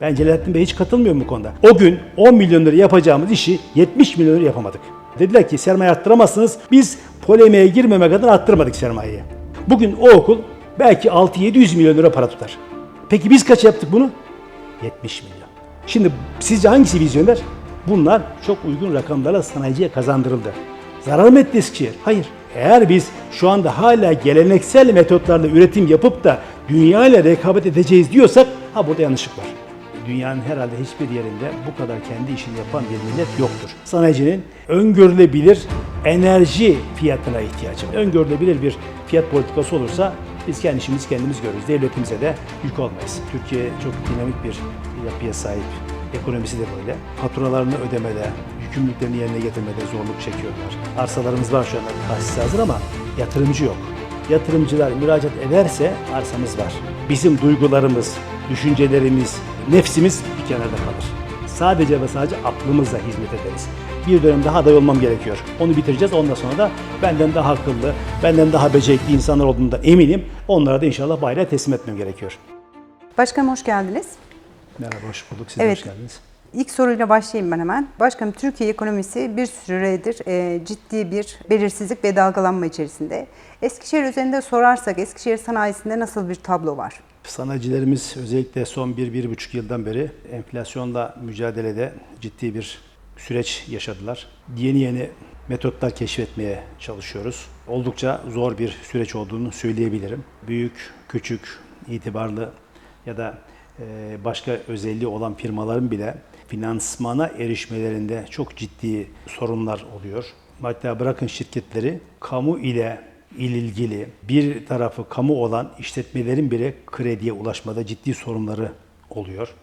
Ben Celalettin Bey hiç katılmıyorum bu konuda. O gün 10 milyon lira yapacağımız işi 70 milyon lira yapamadık. Dediler ki sermaye arttıramazsınız. Biz polemiğe girmemek adına arttırmadık sermayeyi. Bugün o okul belki 6-700 milyon lira para tutar. Peki biz kaç yaptık bunu? 70 milyon. Şimdi sizce hangisi vizyoner? Bunlar çok uygun rakamlarla sanayiciye kazandırıldı. Zarar mı etti Eskişehir? Hayır. Eğer biz şu anda hala geleneksel metotlarla üretim yapıp da dünya ile rekabet edeceğiz diyorsak ha burada yanlışlık var. Dünyanın herhalde hiçbir yerinde bu kadar kendi işini yapan bir millet yoktur. Sanayicinin öngörülebilir enerji fiyatına ihtiyacı var. Öngörülebilir bir fiyat politikası olursa biz kendi işimizi kendimiz görürüz. Devletimize de yük olmayız. Türkiye çok dinamik bir yapıya sahip. Ekonomisi de böyle. Faturalarını ödemede, yükümlülüklerini yerine getirmede zorluk çekiyorlar. Arsalarımız var şu anda tahsis hazır ama yatırımcı yok. Yatırımcılar müracaat ederse arsamız var. Bizim duygularımız, düşüncelerimiz, nefsimiz bir kenarda kalır. Sadece ve sadece aklımızla hizmet ederiz. Bir dönem daha aday olmam gerekiyor. Onu bitireceğiz. Ondan sonra da benden daha akıllı, benden daha becerikli insanlar olduğundan eminim. Onlara da inşallah bayrağı teslim etmem gerekiyor. Başkanım hoş geldiniz. Merhaba, hoş bulduk. Siz Evet. hoş geldiniz. İlk soruyla başlayayım ben hemen. Başkanım Türkiye ekonomisi bir süredir e, ciddi bir belirsizlik ve dalgalanma içerisinde. Eskişehir üzerinde sorarsak Eskişehir sanayisinde nasıl bir tablo var? Sanayicilerimiz özellikle son 1-1,5 yıldan beri enflasyonla mücadelede ciddi bir süreç yaşadılar. Yeni yeni metotlar keşfetmeye çalışıyoruz. Oldukça zor bir süreç olduğunu söyleyebilirim. Büyük, küçük, itibarlı ya da e, başka özelliği olan firmaların bile finansmana erişmelerinde çok ciddi sorunlar oluyor. Hatta bırakın şirketleri, kamu ile ilgili bir tarafı kamu olan işletmelerin bile krediye ulaşmada ciddi sorunları oluyor.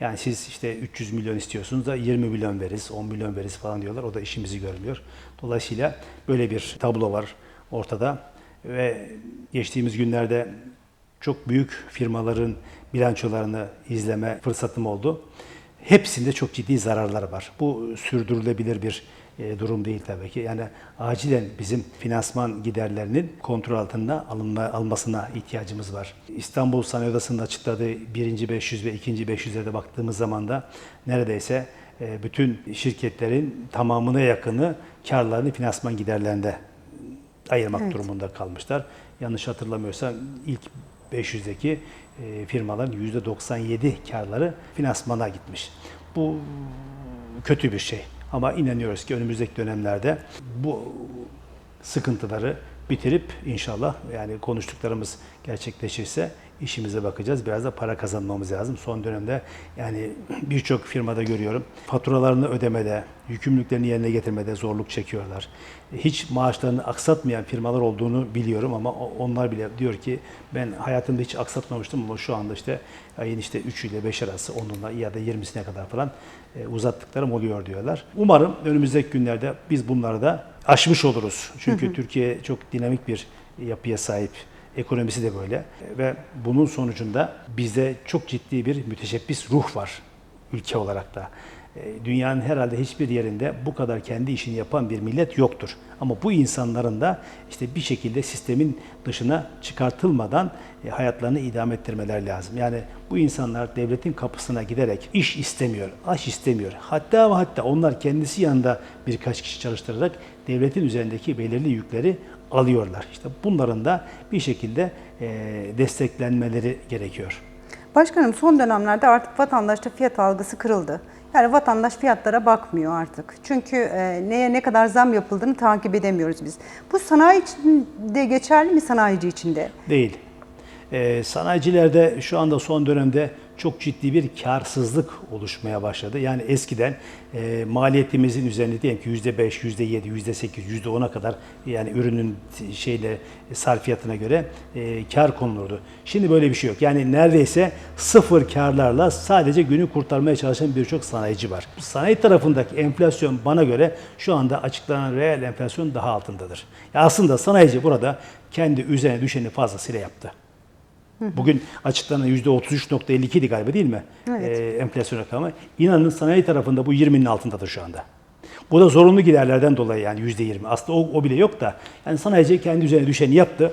Yani siz işte 300 milyon istiyorsunuz da 20 milyon veririz, 10 milyon veririz falan diyorlar. O da işimizi görmüyor. Dolayısıyla böyle bir tablo var ortada. Ve geçtiğimiz günlerde çok büyük firmaların bilançolarını izleme fırsatım oldu. Hepsinde çok ciddi zararlar var. Bu sürdürülebilir bir e, durum değil tabii ki. Yani acilen bizim finansman giderlerinin kontrol altında alınma, almasına ihtiyacımız var. İstanbul Sanayi Odası'nın açıkladığı birinci 500 ve ikinci 500'e de baktığımız zaman da neredeyse e, bütün şirketlerin tamamına yakını karlarını finansman giderlerinde ayırmak Evet. durumunda kalmışlar. Yanlış hatırlamıyorsam ilk 500'deki e, firmaların %97 karları finansmana gitmiş. Bu kötü bir şey. Ama inanıyoruz ki önümüzdeki dönemlerde bu sıkıntıları bitirip inşallah yani konuştuklarımız gerçekleşirse işimize bakacağız. Biraz da para kazanmamız lazım. Son dönemde yani birçok firmada görüyorum faturalarını ödemede, yükümlülüklerini yerine getirmede zorluk çekiyorlar. Hiç maaşlarını aksatmayan firmalar olduğunu biliyorum ama onlar bile diyor ki ben hayatımda hiç aksatmamıştım ama şu anda işte ayın işte 3 ile 5 arası onunla ya da 20'sine kadar falan e, uzattıklarım oluyor diyorlar. Umarım önümüzdeki günlerde biz bunları da aşmış oluruz. Çünkü Türkiye çok dinamik bir yapıya sahip. Ekonomisi de böyle ve bunun sonucunda bizde çok ciddi bir müteşebbis ruh var ülke olarak da. E, Dünyanın herhalde hiçbir yerinde bu kadar kendi işini yapan bir millet yoktur. Ama bu insanların da işte bir şekilde sistemin dışına çıkartılmadan e, hayatlarını idame ettirmeler lazım. Yani bu insanlar devletin kapısına giderek iş istemiyor, aş istemiyor. Hatta ve hatta onlar kendisi yanında birkaç kişi çalıştırarak devletin üzerindeki belirli yükleri alıyorlar. İşte bunların da bir şekilde e, desteklenmeleri gerekiyor. Başkanım son dönemlerde artık vatandaşta fiyat algısı kırıldı. Yani vatandaş fiyatlara bakmıyor artık. Çünkü e, neye ne kadar zam yapıldığını takip edemiyoruz biz. Bu sanayi için de geçerli mi sanayici için de? Değil. Ee, sanayicilerde şu anda son dönemde çok ciddi bir karsızlık oluşmaya başladı. Yani eskiden e, maliyetimizin üzerinde diyelim ki yüzde beş, yüzde yedi, yüzde sekiz, yüzde ona kadar yani ürünün şeyle sarfiyatına göre e, kar konulurdu. Şimdi böyle bir şey yok. Yani neredeyse sıfır karlarla sadece günü kurtarmaya çalışan birçok sanayici var. Sanayi tarafındaki enflasyon bana göre şu anda açıklanan reel enflasyon daha altındadır. Ya aslında sanayici burada kendi üzerine düşeni fazlasıyla yaptı. Bugün açıklanan %33.52 idi galiba değil mi? Evet. Ee, enflasyon rakamı. İnanın sanayi tarafında bu 20'nin altındadır şu anda. Bu da zorunlu giderlerden dolayı yani %20. Aslında o, o bile yok da yani sanayici kendi üzerine düşeni yaptı.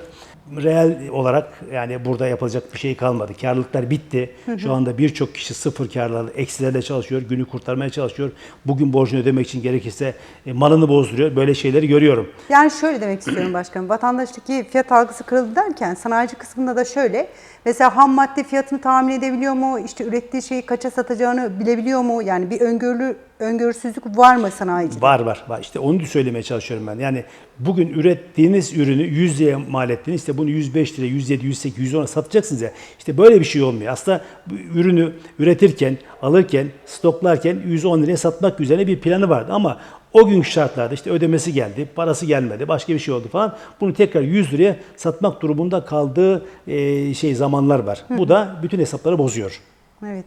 Reel olarak yani burada yapılacak bir şey kalmadı. Karlılıklar bitti. Şu anda birçok kişi sıfır karlarla, eksilerle çalışıyor. Günü kurtarmaya çalışıyor. Bugün borcunu ödemek için gerekirse e, malını bozduruyor. Böyle şeyleri görüyorum. Yani şöyle demek istiyorum başkanım. Vatandaştaki fiyat algısı kırıldı derken sanayici kısmında da şöyle. Mesela ham madde fiyatını tahmin edebiliyor mu? İşte ürettiği şeyi kaça satacağını bilebiliyor mu? Yani bir öngörülü öngörüsüzlük var mı sanayicide? Var var var. İşte onu söylemeye çalışıyorum ben. Yani bugün ürettiğiniz ürünü 100 liraya mal ettiniz. İşte bunu 105 liraya, 107, 108, 110'a satacaksınız ya. İşte böyle bir şey olmuyor. Aslında ürünü üretirken, alırken, stoklarken 110 liraya satmak üzerine bir planı vardı. Ama o gün şartlarda işte ödemesi geldi, parası gelmedi, başka bir şey oldu falan. Bunu tekrar 100 liraya satmak durumunda kaldığı e, şey zamanlar var. Bu da bütün hesapları bozuyor. Evet.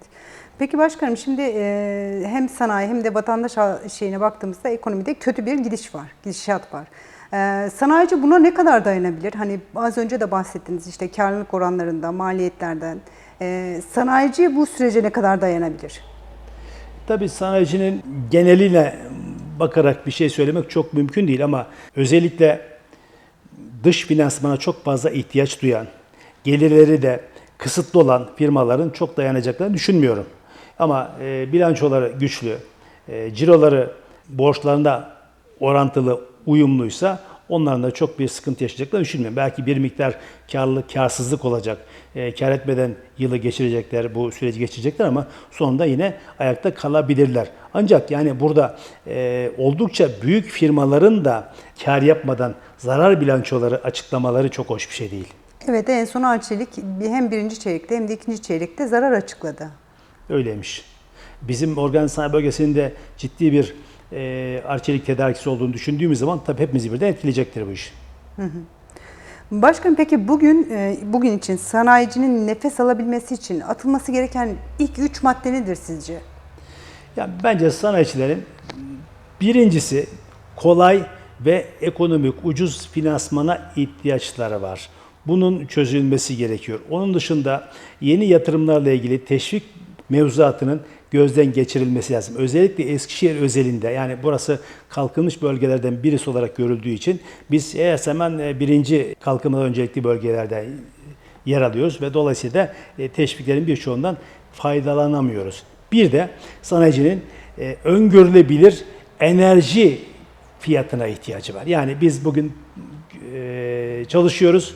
Peki başkanım şimdi e, hem sanayi hem de vatandaş şeyine baktığımızda ekonomide kötü bir gidiş var, gidişat var. E, sanayici buna ne kadar dayanabilir? Hani az önce de bahsettiniz işte karlılık oranlarında, maliyetlerden. E, sanayici bu sürece ne kadar dayanabilir? Tabii sanayicinin geneline bakarak bir şey söylemek çok mümkün değil ama özellikle dış finansmana çok fazla ihtiyaç duyan, gelirleri de kısıtlı olan firmaların çok dayanacaklarını düşünmüyorum. Ama e, bilançoları güçlü, e, ciroları borçlarında orantılı, uyumluysa onların da çok bir sıkıntı yaşayacaklarını düşünmüyorum. Belki bir miktar karlılık, karsızlık olacak. E, kar etmeden yılı geçirecekler, bu süreci geçirecekler ama sonunda yine ayakta kalabilirler. Ancak yani burada e, oldukça büyük firmaların da kar yapmadan zarar bilançoları açıklamaları çok hoş bir şey değil. Evet en son Arçelik hem birinci çeyrekte hem de ikinci çeyrekte zarar açıkladı. Öyleymiş. Bizim organ sanayi bölgesinde ciddi bir e, arçelik tedarikçisi olduğunu düşündüğümüz zaman tabii hepimizi birden etkileyecektir bu iş. Başkanım peki bugün e, bugün için sanayicinin nefes alabilmesi için atılması gereken ilk üç madde nedir sizce? Ya bence sanayicilerin birincisi kolay ve ekonomik ucuz finansmana ihtiyaçları var. Bunun çözülmesi gerekiyor. Onun dışında yeni yatırımlarla ilgili teşvik mevzuatının gözden geçirilmesi lazım. Özellikle Eskişehir özelinde yani burası kalkınmış bölgelerden birisi olarak görüldüğü için biz hemen e, birinci kalkınma öncelikli bölgelerden yer alıyoruz ve dolayısıyla e, teşviklerin birçoğundan faydalanamıyoruz. Bir de sanayicinin e, öngörülebilir enerji fiyatına ihtiyacı var. Yani biz bugün çalışıyoruz.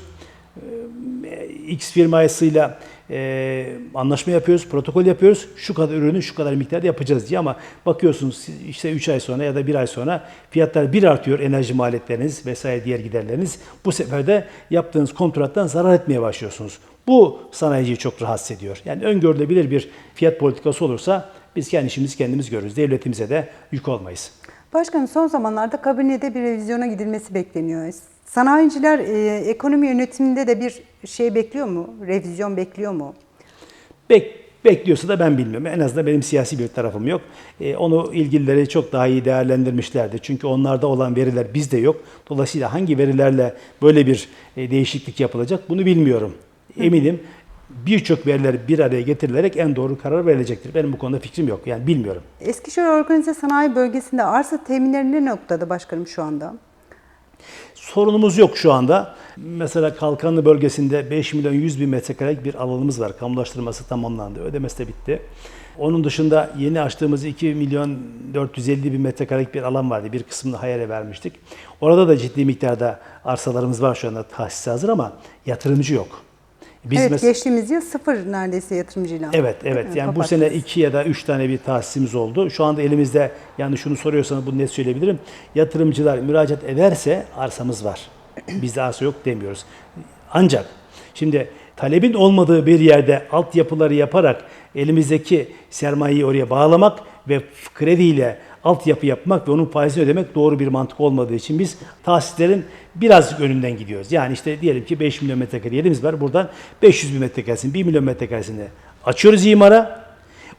X firmasıyla e, anlaşma yapıyoruz, protokol yapıyoruz. Şu kadar ürünü şu kadar miktarda yapacağız diye ama bakıyorsunuz işte 3 ay sonra ya da 1 ay sonra fiyatlar bir artıyor enerji maliyetleriniz vesaire diğer giderleriniz. Bu sefer de yaptığınız kontrattan zarar etmeye başlıyorsunuz. Bu sanayiciyi çok rahatsız ediyor. Yani öngörülebilir bir fiyat politikası olursa biz kendi işimizi kendimiz görürüz. Devletimize de yük olmayız. Başkanım son zamanlarda kabinede bir revizyona gidilmesi bekleniyor. Sanayiciler e, ekonomi yönetiminde de bir şey bekliyor mu? Revizyon bekliyor mu? Bek, bekliyorsa da ben bilmiyorum. En azından benim siyasi bir tarafım yok. Ee, onu ilgilileri çok daha iyi değerlendirmişlerdi. Çünkü onlarda olan veriler bizde yok. Dolayısıyla hangi verilerle böyle bir e, değişiklik yapılacak bunu bilmiyorum. Eminim birçok veriler bir araya getirilerek en doğru karar verilecektir. Benim bu konuda fikrim yok. Yani bilmiyorum. Eskişehir Organize Sanayi Bölgesi'nde arsa teminleri ne noktada başkanım şu anda? Sorunumuz yok şu anda. Mesela Kalkanlı bölgesinde 5 milyon 100 bin metrekarelik bir alanımız var. Kamulaştırması tamamlandı. Ödemesi de bitti. Onun dışında yeni açtığımız 2 milyon 450 bin metrekarelik bir alan vardı. Bir kısmını hayale vermiştik. Orada da ciddi miktarda arsalarımız var şu anda tahsis hazır ama yatırımcı yok. Biz evet geçtiğimiz yıl sıfır neredeyse yatırımcıyla. Evet, evet. Yani bu kapattık. sene iki ya da üç tane bir tahsisimiz oldu. Şu anda elimizde, yani şunu soruyorsanız bunu net söyleyebilirim. Yatırımcılar müracaat ederse arsamız var. Bizde arsa yok demiyoruz. Ancak şimdi talebin olmadığı bir yerde altyapıları yaparak elimizdeki sermayeyi oraya bağlamak ve krediyle altyapı yapmak ve onun faizini ödemek doğru bir mantık olmadığı için biz tahsislerin birazcık önünden gidiyoruz. Yani işte diyelim ki 5 milyon metrekare yerimiz var. Buradan 500 bin metrekaresini, 1 milyon metrekaresini açıyoruz imara.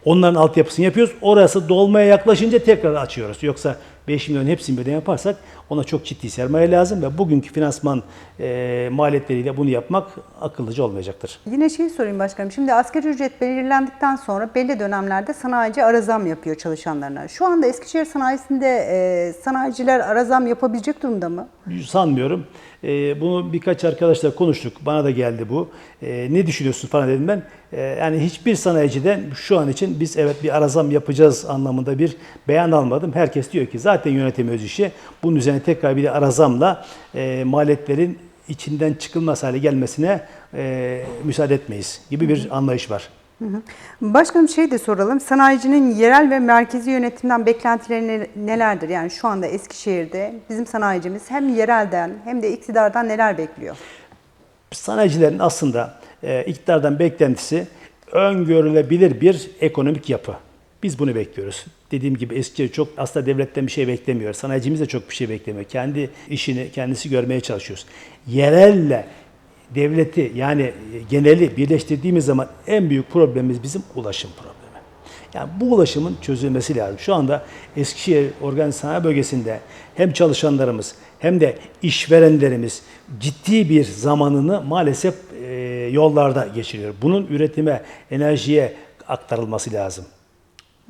Onların altyapısını yapıyoruz. Orası dolmaya yaklaşınca tekrar açıyoruz. Yoksa 5 milyon hepsini birden yaparsak ona çok ciddi sermaye lazım ve bugünkü finansman e, maliyetleriyle bunu yapmak akıllıca olmayacaktır. Yine şey sorayım başkanım. Şimdi asgari ücret belirlendikten sonra belli dönemlerde sanayici ara zam yapıyor çalışanlarına. Şu anda Eskişehir sanayisinde e, sanayiciler ara zam yapabilecek durumda mı? Sanmıyorum. E, bunu birkaç arkadaşla konuştuk. Bana da geldi bu. E, ne düşünüyorsun falan dedim ben. E, yani hiçbir sanayiciden şu an için biz evet bir arazam yapacağız anlamında bir beyan almadım. Herkes diyor ki zaten yönetemiyoruz işi. Bunun üzerine tekrar bir de arazamla e, maliyetlerin içinden çıkılmaz hale gelmesine e, müsaade etmeyiz gibi bir anlayış var. Başkanım şey de soralım. Sanayicinin yerel ve merkezi yönetimden beklentileri ne- nelerdir? Yani şu anda Eskişehir'de bizim sanayicimiz hem yerelden hem de iktidardan neler bekliyor? Sanayicilerin aslında e, iktidardan beklentisi öngörülebilir bir ekonomik yapı. Biz bunu bekliyoruz. Dediğim gibi eski çok aslında devletten bir şey beklemiyor. Sanayicimiz de çok bir şey beklemiyor. Kendi işini kendisi görmeye çalışıyoruz. Yerelle devleti yani geneli birleştirdiğimiz zaman en büyük problemimiz bizim ulaşım problemi. Yani bu ulaşımın çözülmesi lazım. Şu anda Eskişehir Organize Sanayi Bölgesi'nde hem çalışanlarımız hem de işverenlerimiz ciddi bir zamanını maalesef yollarda geçiriyor. Bunun üretime, enerjiye aktarılması lazım.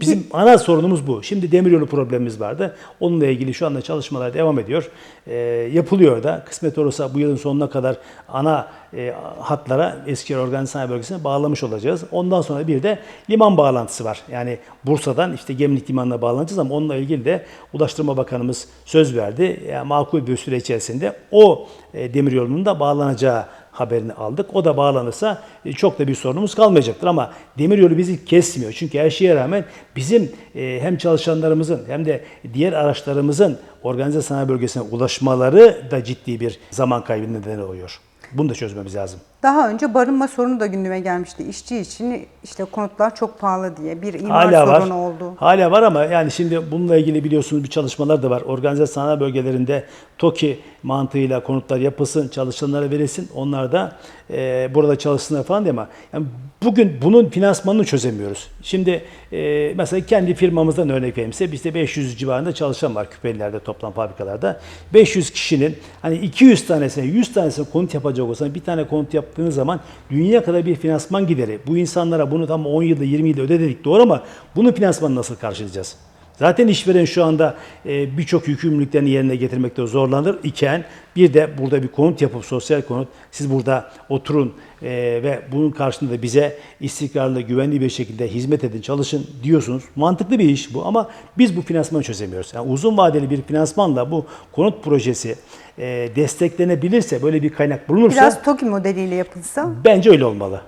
Bizim ana sorunumuz bu. Şimdi demiryolu problemimiz vardı. Onunla ilgili şu anda çalışmalar devam ediyor. Ee, yapılıyor da. Kısmet olursa bu yılın sonuna kadar ana e, hatlara Eskişehir Organize Sanayi Bölgesi'ne bağlamış olacağız. Ondan sonra bir de liman bağlantısı var. Yani Bursa'dan işte Gemlik Limanı'na bağlanacağız ama onunla ilgili de Ulaştırma Bakanımız söz verdi. Yani makul bir süre içerisinde o e, demiryolunun da bağlanacağı haberini aldık. O da bağlanırsa e, çok da bir sorunumuz kalmayacaktır ama demiryolu bizi kesmiyor. Çünkü her şeye rağmen bizim e, hem çalışanlarımızın hem de diğer araçlarımızın organize sanayi bölgesine ulaşmaları da ciddi bir zaman kaybı nedeni oluyor. Bunu da çözmemiz lazım. Daha önce barınma sorunu da gündeme gelmişti. İşçi için işte konutlar çok pahalı diye bir imar Hala var. sorunu oldu. Hala var ama yani şimdi bununla ilgili biliyorsunuz bir çalışmalar da var. Organize sanayi bölgelerinde TOKİ mantığıyla konutlar yapılsın, çalışanlara verilsin. Onlar da e, burada çalışsınlar falan diye ama yani bugün bunun finansmanını çözemiyoruz. Şimdi e, mesela kendi firmamızdan örnek vereyim size. Bizde 500 civarında çalışan var küpelilerde toplam fabrikalarda. 500 kişinin hani 200 tanesine 100 tanesine konut yapacak olsan bir tane konut yaptığınız zaman dünya kadar bir finansman gideri. Bu insanlara bunu tam 10 yılda 20 yılda ödedik doğru ama bunun finansmanını nasıl karşılayacağız? Zaten işveren şu anda e, birçok yükümlülüklerini yerine getirmekte zorlanır iken bir de burada bir konut yapıp sosyal konut siz burada oturun e, ve bunun karşılığında bize istikrarlı, güvenli bir şekilde hizmet edin, çalışın diyorsunuz. Mantıklı bir iş bu ama biz bu finansmanı çözemiyoruz. Yani uzun vadeli bir finansmanla bu konut projesi e, desteklenebilirse, böyle bir kaynak bulunursa Biraz TOKİ modeliyle yapılsa Bence öyle olmalı.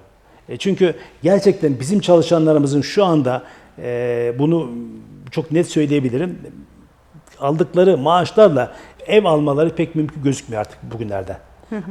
Çünkü gerçekten bizim çalışanlarımızın şu anda bunu çok net söyleyebilirim. Aldıkları maaşlarla ev almaları pek mümkün gözükmüyor artık bugünlerde.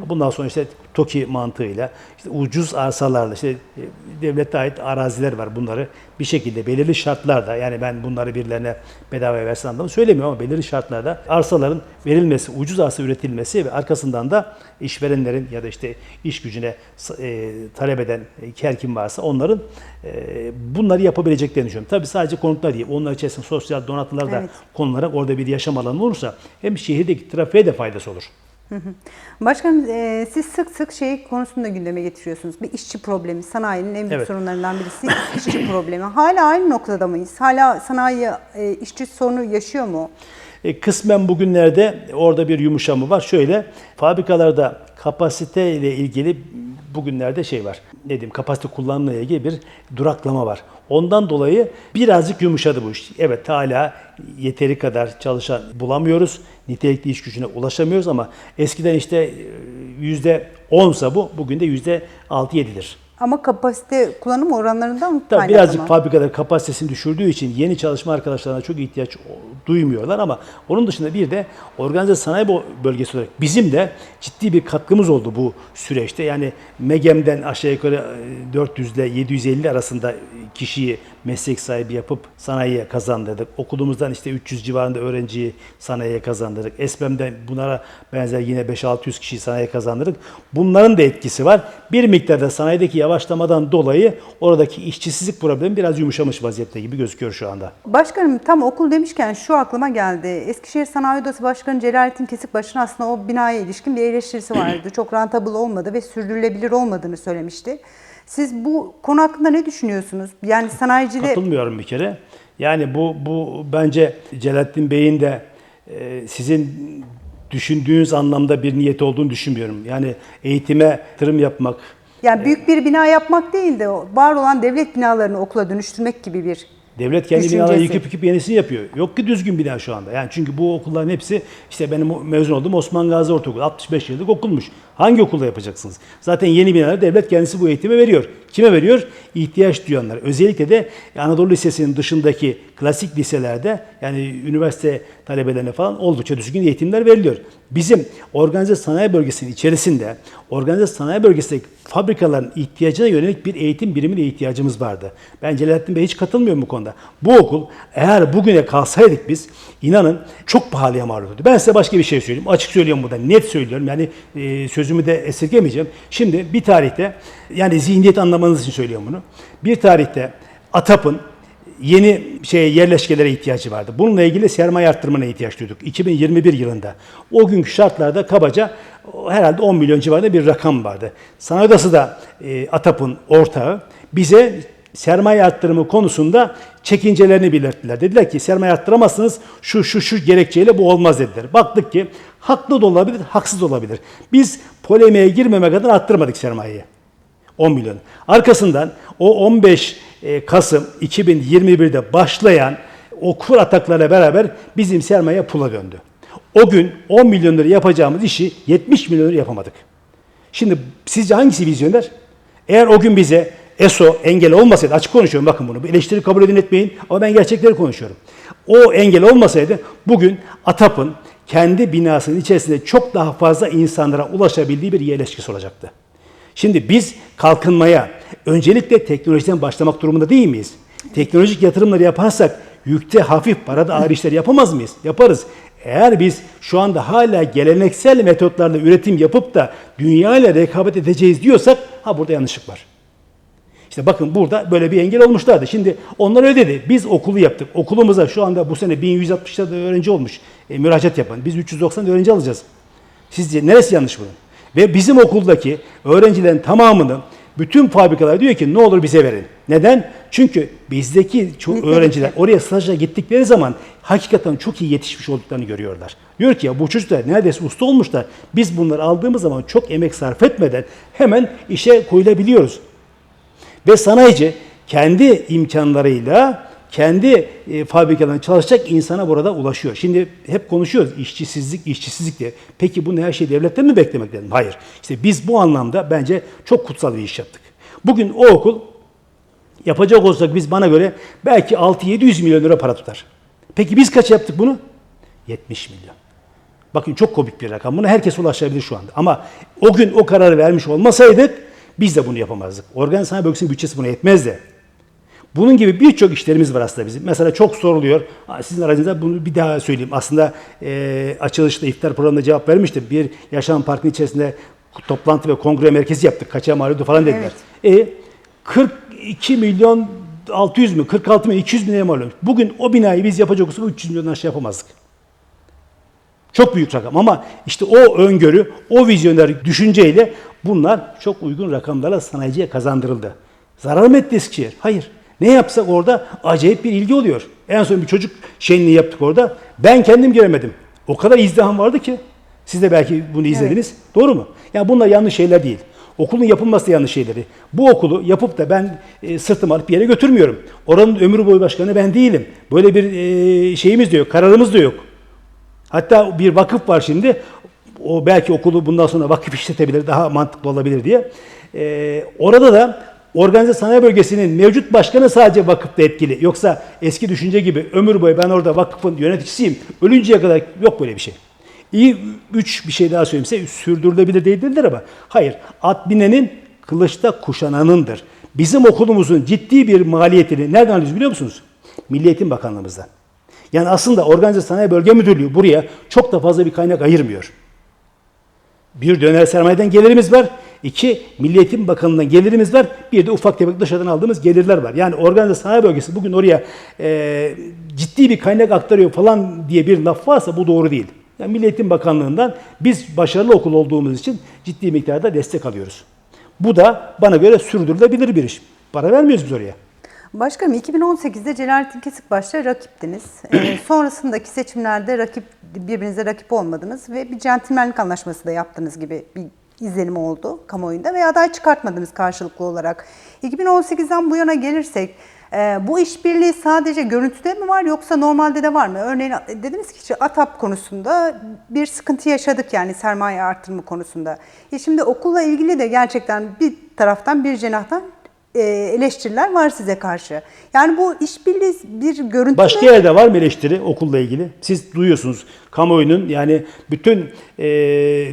Bundan sonra işte TOKİ mantığıyla işte ucuz arsalarla işte e, devlete ait araziler var bunları bir şekilde belirli şartlarda yani ben bunları birilerine bedava versin anlamında söylemiyorum ama belirli şartlarda arsaların verilmesi, ucuz arsa üretilmesi ve arkasından da işverenlerin ya da işte iş gücüne e, talep eden e, her kim varsa onların e, bunları yapabileceklerini düşünüyorum. Tabii sadece konutlar değil. Onlar içerisinde sosyal donatılar da Evet. konularak orada bir yaşam alanı olursa hem şehirdeki trafiğe de faydası olur. Başkanım e, siz sık sık şey konusunu da gündeme getiriyorsunuz. Bir işçi problemi. Sanayinin en büyük Evet. sorunlarından birisi işçi problemi. Hala aynı noktada mıyız? Hala sanayi e, işçi sorunu yaşıyor mu? E, kısmen bugünlerde orada bir yumuşama var. Şöyle fabrikalarda kapasite ile ilgili bugünlerde şey var. Ne diyeyim kapasite kullanımla ilgili bir duraklama var. Ondan dolayı birazcık yumuşadı bu iş. Evet hala yeteri kadar çalışan bulamıyoruz. Nitelikli iş gücüne ulaşamıyoruz ama eskiden işte e, yüzde onsa bu bugün de yüzde altı yedidir. Ama kapasite kullanım oranlarından mı Tabii birazcık mı? fabrikalar kapasitesini düşürdüğü için yeni çalışma arkadaşlarına çok ihtiyaç duymuyorlar ama onun dışında bir de organize sanayi bölgesi olarak bizim de ciddi bir katkımız oldu bu süreçte. Yani MEGEM'den aşağı yukarı e, 400 ile 750 arasında kişiyi meslek sahibi yapıp sanayiye kazandırdık. Okulumuzdan işte 300 civarında öğrenciyi sanayiye kazandırdık. ESPEM'den bunlara benzer yine 5-600 kişiyi sanayiye kazandırdık. Bunların da etkisi var. Bir miktarda sanayideki yavaşlamadan dolayı oradaki işçisizlik problemi biraz yumuşamış vaziyette gibi gözüküyor şu anda. Başkanım tam okul demişken şu aklıma geldi. Eskişehir Sanayi Odası Başkanı Celalettin Kesikbaşı'nın aslında o binaya ilişkin bir eleştirisi vardı. Çok rentable olmadı ve sürdürülebilir olmadığını söylemişti. Siz bu konu hakkında ne düşünüyorsunuz? Yani sanayicide Katılmıyorum bir kere. Yani bu bu bence Celalettin Bey'in de e, sizin düşündüğünüz anlamda bir niyet olduğunu düşünmüyorum. Yani eğitime yatırım yapmak, Yani büyük bir bina yapmak değil de var olan devlet binalarını okula dönüştürmek gibi bir Devlet kendi Düşüncesi. binaları yıkıp yıkıp yenisini yapıyor. Yok ki düzgün bina şu anda. Yani çünkü bu okulların hepsi işte benim mezun olduğum Osman Gazi Ortaokulu 65 yıllık okulmuş. Hangi okulda yapacaksınız? Zaten yeni binaları devlet kendisi bu eğitimi veriyor. Kime veriyor? İhtiyaç duyanlar. Özellikle de Anadolu Lisesi'nin dışındaki klasik liselerde yani üniversite talebelerine falan oldukça düzgün eğitimler veriliyor. Bizim organize sanayi bölgesinin içerisinde organize sanayi bölgesindeki fabrikaların ihtiyacına yönelik bir eğitim birimine ihtiyacımız vardı. Ben Celalettin Bey hiç katılmıyorum bu konuda. Bu okul eğer bugüne kalsaydık biz inanın çok pahalıya mal olurdu. Ben size başka bir şey söyleyeyim. Açık söylüyorum burada. Net söylüyorum. Yani e, sözümü de esirgemeyeceğim. Şimdi bir tarihte yani zihniyet anlamanız için söylüyorum bunu. Bir tarihte ATAP'ın yeni şey yerleşkelere ihtiyacı vardı. Bununla ilgili sermaye arttırmana ihtiyaç duyduk. 2021 yılında. O günkü şartlarda kabaca herhalde 10 milyon civarında bir rakam vardı. Sanayi Odası da e, ATAP'ın ortağı bize sermaye arttırımı konusunda çekincelerini belirttiler. Dediler ki sermaye arttıramazsınız şu şu şu gerekçeyle bu olmaz dediler. Baktık ki haklı da olabilir, haksız da olabilir. Biz polemiğe girmemek adına arttırmadık sermayeyi. 10 milyon. Arkasından o 15 e, Kasım 2021'de başlayan o kur ataklarla beraber bizim sermaye pula döndü. O gün 10 milyon lira yapacağımız işi 70 milyon lira yapamadık. Şimdi sizce hangisi vizyoner? Eğer o gün bize ESO engel olmasaydı, açık konuşuyorum bakın bunu, bir eleştiri kabul edin etmeyin ama ben gerçekleri konuşuyorum. O engel olmasaydı bugün ATAP'ın kendi binasının içerisinde çok daha fazla insanlara ulaşabildiği bir yerleşkesi olacaktı. Şimdi biz kalkınmaya öncelikle teknolojiden başlamak durumunda değil miyiz? Teknolojik yatırımları yaparsak yükte hafif, parada ağır işler yapamaz mıyız? Yaparız. Eğer biz şu anda hala geleneksel metotlarla üretim yapıp da dünya ile rekabet edeceğiz diyorsak ha burada yanlışlık var. İşte bakın burada böyle bir engel olmuşlardı. Şimdi onlar öyle dedi. Biz okulu yaptık. Okulumuza şu anda bu sene 1160 tane öğrenci olmuş. E, müracaat yapan. Biz 390 öğrenci alacağız. Sizce neresi yanlış bunun? Ve bizim okuldaki öğrencilerin tamamını bütün fabrikalar diyor ki ne olur bize verin. Neden? Çünkü bizdeki öğrenciler oraya staja gittikleri zaman hakikaten çok iyi yetişmiş olduklarını görüyorlar. Diyor ki ya bu çocuklar neredeyse usta olmuşlar. Biz bunları aldığımız zaman çok emek sarf etmeden hemen işe koyulabiliyoruz. Ve sanayici kendi imkanlarıyla kendi e, fabrikalarında çalışacak insana burada ulaşıyor. Şimdi hep konuşuyoruz işçisizlik, işçisizlik diye. Peki bunu her şey devletten mi beklemek lazım? Hayır. İşte biz bu anlamda bence çok kutsal bir iş yaptık. Bugün o okul yapacak olsak biz bana göre belki 6-700 milyon lira para tutar. Peki biz kaç yaptık bunu? 70 milyon. Bakın çok komik bir rakam. Buna herkes ulaşabilir şu anda. Ama o gün o kararı vermiş olmasaydık biz de bunu yapamazdık. Organize sanayi bölgesinin bütçesi buna yetmezdi. Bunun gibi birçok işlerimiz var aslında bizim. Mesela çok soruluyor. Sizin aracınızda bunu bir daha söyleyeyim. Aslında e, açılışta iftar programında cevap vermiştim. Bir yaşam parkının içerisinde toplantı ve kongre merkezi yaptık. Kaça mal oldu falan dediler. E 42 milyon 600 mü 46 milyon 200 bin liraya mal olmuş. Bugün o binayı biz yapacak olsak 300 milyondan aşağı yapamazdık. Çok büyük rakam ama işte o öngörü, o vizyoner düşünceyle bunlar çok uygun rakamlarla sanayiciye kazandırıldı. Zarar mı etti Eskişehir? Hayır. Ne yapsak orada acayip bir ilgi oluyor. En son bir çocuk şenliği yaptık orada. Ben kendim giremedim. O kadar izdiham vardı ki. Siz de belki bunu izlediniz. Doğru mu? Yani bunlar yanlış şeyler değil. Okulun yapılması da yanlış şeyleri. Bu okulu yapıp da ben e, sırtımı alıp bir yere götürmüyorum. Oranın ömür boyu başkanı ben değilim. Böyle bir e, şeyimiz de yok, kararımız da yok. Hatta bir vakıf var şimdi. O belki okulu bundan sonra vakıf işletebilir, daha mantıklı olabilir diye. Ee, orada da organize sanayi bölgesinin mevcut başkanı sadece vakıfta etkili. Yoksa eski düşünce gibi ömür boyu ben orada vakıfın yöneticisiyim. Ölünceye kadar yok böyle bir şey. İyi üç bir şey daha söyleyeyim size. Sürdürülebilir değildir ama hayır. At binenin kılıçta kuşananındır. Bizim okulumuzun ciddi bir maliyetini nereden alıyoruz biliyor musunuz? Milli Eğitim Bakanlığımızdan. Yani aslında Organize Sanayi Bölge Müdürlüğü buraya çok da fazla bir kaynak ayırmıyor. Bir döner sermayeden gelirimiz var. İki, Milli Eğitim Bakanlığı'ndan gelirimiz var. Bir de ufak tefek dışarıdan aldığımız gelirler var. Yani organize sanayi bölgesi bugün oraya e, ciddi bir kaynak aktarıyor falan diye bir laf varsa bu doğru değil. Yani Milli Eğitim Bakanlığı'ndan biz başarılı okul olduğumuz için ciddi miktarda destek alıyoruz. Bu da bana göre sürdürülebilir bir iş. Para vermiyoruz biz oraya. Başkanım 2018'de Celalettin Kesikbaş'la rakiptiniz. Ee, sonrasındaki seçimlerde rakip birbirinize rakip olmadınız ve bir centilmenlik anlaşması da yaptınız gibi bir izlenim oldu kamuoyunda ve aday çıkartmadınız karşılıklı olarak. 2018'den bu yana gelirsek e, bu işbirliği sadece görüntüde mi var yoksa normalde de var mı? Örneğin dediniz ki işte ATAP konusunda bir sıkıntı yaşadık yani sermaye artırımı konusunda. E şimdi okulla ilgili de gerçekten bir taraftan bir cenahtan e, eleştiriler var size karşı. Yani bu işbirliği bir görüntü Başka mü? yerde var mı eleştiri okulla ilgili? Siz duyuyorsunuz kamuoyunun yani bütün e,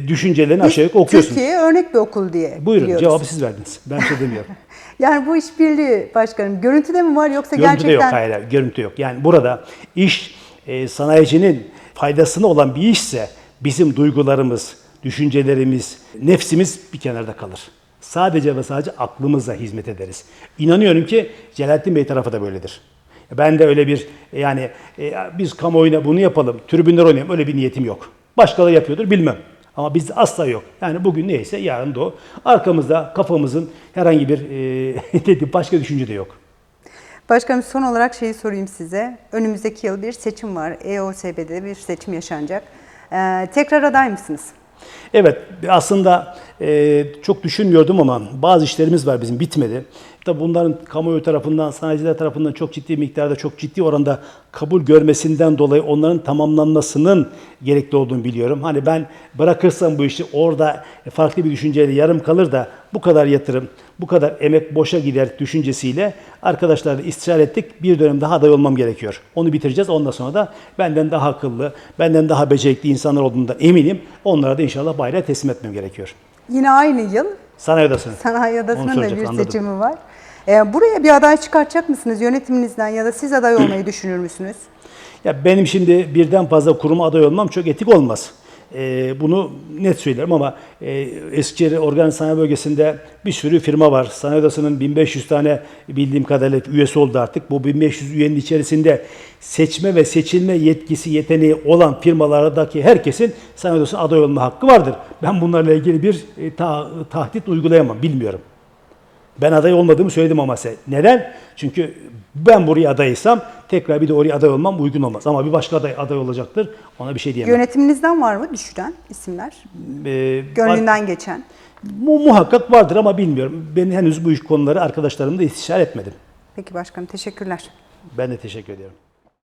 düşüncelerini Biz aşağı yukarı okuyorsunuz. Türkiye örnek bir okul diye Buyurun biliyoruz. cevabı siz verdiniz. Ben şey demiyorum. Yani bu işbirliği başkanım görüntüde mi var yoksa Görüntüde gerçekten yok hayır, hayır görüntü yok. Yani burada iş e, sanayicinin faydasına olan bir işse bizim duygularımız, düşüncelerimiz, nefsimiz bir kenarda kalır. Sadece ve sadece aklımızla hizmet ederiz. İnanıyorum ki Celalettin Bey tarafı da böyledir. Ben de öyle bir yani e, biz kamuoyuna bunu yapalım, tribünler oynayalım öyle bir niyetim yok. Başkaları yapıyordur bilmem. Ama bizde asla yok. Yani bugün neyse yarın da o. Arkamızda kafamızın herhangi bir e, dedi başka düşünce de yok. Başkanım son olarak şeyi sorayım size. Önümüzdeki yıl bir seçim var. E EOSB'de bir seçim yaşanacak. Ee, tekrar aday mısınız? Evet aslında e, çok düşünmüyordum ama bazı işlerimiz var bizim bitmedi. Tabii bunların kamuoyu tarafından, sanayiciler tarafından çok ciddi miktarda, çok ciddi oranda kabul görmesinden dolayı onların tamamlanmasının gerekli olduğunu biliyorum. Hani ben bırakırsam bu işi orada farklı bir düşünceyle yarım kalır da bu kadar yatırım, bu kadar emek boşa gider düşüncesiyle arkadaşlarla istişare ettik. Bir dönem daha aday olmam gerekiyor. Onu bitireceğiz. Ondan sonra da benden daha akıllı, benden daha becerikli insanlar olduğundan eminim. Onlara da inşallah bayrağı teslim etmem gerekiyor. Yine aynı yıl Sanayi Odası'nın. Sanayi Odası'nın da soracak, bir anladım. seçimi var. Ee, buraya bir aday çıkartacak mısınız yönetiminizden ya da siz aday olmayı düşünür müsünüz? Ya benim şimdi birden fazla kuruma aday olmam çok etik olmaz. Ee, bunu net söylerim ama e, Eskişehir Organ Sanayi Bölgesi'nde bir sürü firma var. Sanayi Odası'nın 1500 tane bildiğim kadarıyla üyesi oldu artık. Bu 1500 üyenin içerisinde seçme ve seçilme yetkisi, yeteneği olan firmalardaki herkesin Sanayi Odası'na aday olma hakkı vardır. Ben bunlarla ilgili bir e, ta- tahdit uygulayamam, bilmiyorum. Ben aday olmadığımı söyledim ama size. Neden? Çünkü ben buraya adaysam tekrar bir de oraya aday olmam uygun olmaz. Ama bir başka aday aday olacaktır. Ona bir şey diyemem. Yönetiminizden var mı düşüren isimler? Ee, Gönlünden geçen. mu- muhakkak vardır ama bilmiyorum. Ben henüz bu iş konuları arkadaşlarımla istişare etmedim. Peki başkanım teşekkürler. Ben de teşekkür ediyorum.